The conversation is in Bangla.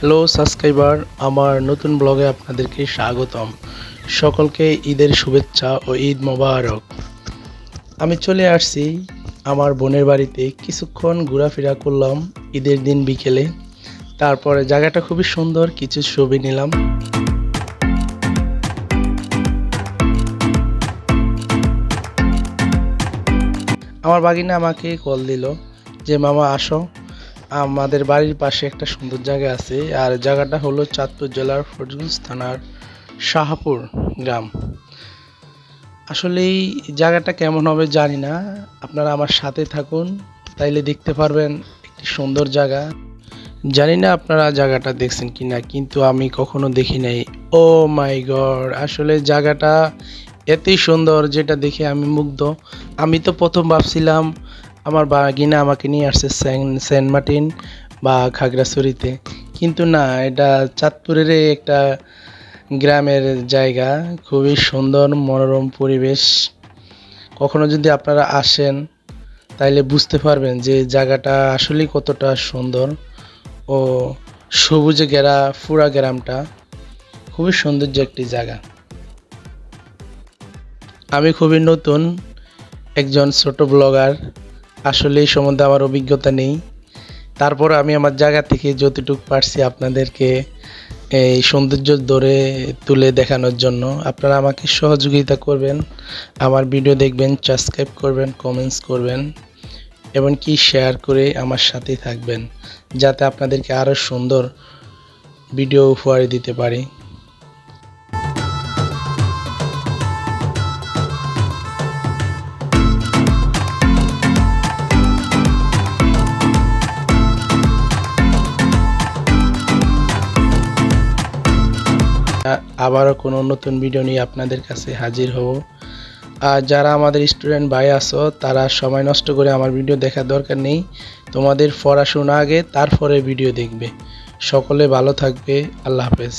হ্যালো সাবস্ক্রাইবার, আমার নতুন ব্লগে আপনাদেরকে স্বাগতম। সকলকে ঈদের শুভেচ্ছা ও ঈদ মোবারক। আমি চলে আসছি আমার বোনের বাড়িতে। কিছুক্ষণ ঘোরাফেরা করলাম ঈদের দিন বিকেলে। তারপরে জায়গাটা খুবই সুন্দর, কিছু ছবি নিলাম। আমার বাগিনা আমাকে কল দিল যে, মামা, আসো। আমাদের বাড়ির পাশে একটা সুন্দর জায়গা আছে, আর জায়গাটা হলো চাঁদপুর জেলার ফরজগঞ্জ থানার শাহপুর গ্রাম। আসলে এই জায়গাটা কেমন হবে জানি না, আপনারা আমার সাথে থাকুন, তাইলে দেখতে পারবেন একটি সুন্দর জায়গা। জানি না আপনারা জায়গাটা দেখছেন কি না কিন্তু আমি কখনো দেখি নাই। ও মাই গড, আসলে জায়গাটা এতই সুন্দর যেটা দেখে আমি মুগ্ধ। আমি তো প্রথম ভাবছিলাম আমার বাগিনা আমাকে নিয়ে আসছে সেন্ট মার্টিন বা খাগড়াছড়িতে। কিন্তু না, এটা চাঁদপুরের একটা গ্রামের জায়গা, খুবই সুন্দর, মনোরম পরিবেশ। কখনো যদি আপনারা আসেন, তাইলে বুঝতে পারবেন যে জায়গাটা আসলেই কতটা সুন্দর ও সবুজে ঘেরা ফুরা গ্রামটা খুবই সৌন্দর্য একটি জায়গা। আমি খুবই নতুন, একজন ছোট ব্লগার। আসলে এই সম্বন্ধে আমার অভিজ্ঞতা নেই। তারপর আমি আমার জায়গা থেকে যতটুকু পারছি আপনাদেরকে এই সৌন্দর্য ধরে তুলে দেখানোর জন্য। আপনারা আমাকে সহযোগিতা করবেন, আমার ভিডিও দেখবেন সাবস্ক্রাইব করবেন কমেন্টস করবেন, এমনকি শেয়ার করে আমার সাথে থাকবেন, যাতে আপনাদেরকে আরও সুন্দর ভিডিও উপহার দিতে পারি। আবারও কোনো নতুন ভিডিও নিয়ে আপনাদের কাছে হাজির হব। আর যারা আমাদের স্টুডেন্ট ভাই আছো, তারা সময় নষ্ট করে আমার ভিডিও দেখার দরকার নেই। তোমাদের পড়াশোনা আগে, তারপরে ভিডিও দেখবে। সকলে ভালো থাকবে। আল্লাহ হাফেজ।